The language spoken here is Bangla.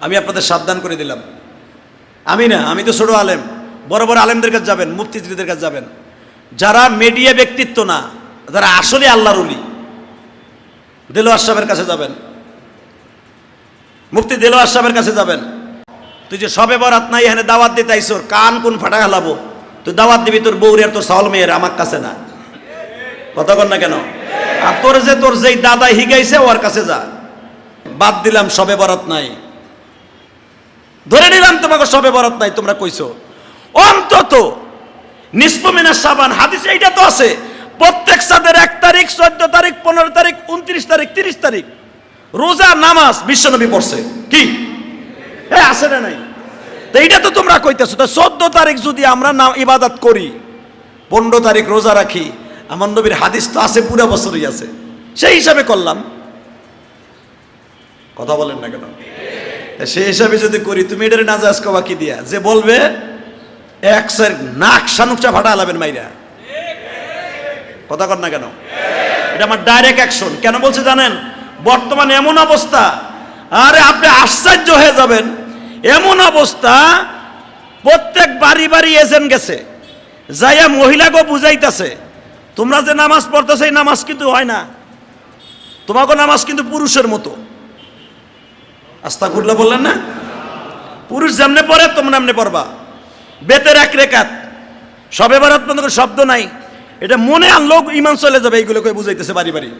আমি আপনাদের সাবধান করে দিলাম। আমি না, আমি তো ছোট আলেম। বড় বড় আলেমদের কাছে যাবেন মুফতিদের কাছে যাবেন। যারা মিডিয়া ব্যক্তিত্ব না, যারা আসলে আল্লাহর উলি দেলোয়ার সাহেবের কাছে যাবেন। মুফতি দেলোয়ার সাহেবের কাছে যাবেন। তুই যে সবে বরাত নাই, এখানে দাওয়াত দিতে আইসোর কান কোন ফাটা হেলাবো? তুই দাওয়াত দিবি তোর বউরে আর তোর সাওয়াল মেয়ের, আমার কাছে না। কথা কর না কেন? আর তোর যে তোর যেই দাদা হিগাইছে ওর কাছে যা। বাদ দিলাম, সবে বরাত নাই। ধরে নিলাম তোমাকে সবে বরাত নাই, তোমরা কইছো। অন্তত নিষ্পমিনা সাবান, হাদিস এইটা তো আছে, প্রত্যেক সাদের এক তারিখ, চোদ্দ তারিখ, পনেরো তারিখ, উনত্রিশ তারিখ, তিরিশ তারিখ, রোজা, নামাজ বিশ্বনবী পড়ছে। কি? এ, আছে না নাই? তো এইটা তো তোমরা কইতেছো, তো চোদ্দ তারিখ যদি আমরা না ইবাদত করি, পনেরো তারিখ রোজা রাখি, আমার নবীর হাদিস তো আছে, পুরো বছরই আছে। সেই হিসাবে করলাম। কথা বলেন না কেন? সেই হিসাবে যদি করি, তুমি এটার নাজাজ কবা কি দিয়া? যে বলবে, এক স্যার নাক সানুকচা ফাটা আলাবেন মাইরা। কথা কর না কেন? এটা আমার ডাইরেক্ট অ্যাকশন কেন বলছে জানেন? বর্তমানে এমন অবস্থা, আরে আপনি আশ্চর্য হয়ে যাবেন। এমন অবস্থা, প্রত্যেক বাড়ি বাড়ি এজেন্ট গেছে। যাইয়া মহিলাকে বুঝাইতেছে, তোমরা যে নামাজ পড়তেছে, এই নামাজ কিন্তু হয় না। তোমাকে নামাজ কিন্তু পুরুষের মতো। আস্তা করলে বললেন না? পুরুষ যেমনে পড়ে তোমরা এমনি পড়বা। বেতের এক রেখাত। সবে বারাত শব্দ নাই। এটা মনে আনলেও ইমান চলে যাবে, এইগুলোকে বুঝাইতেছে বাড়ি বাড়ি।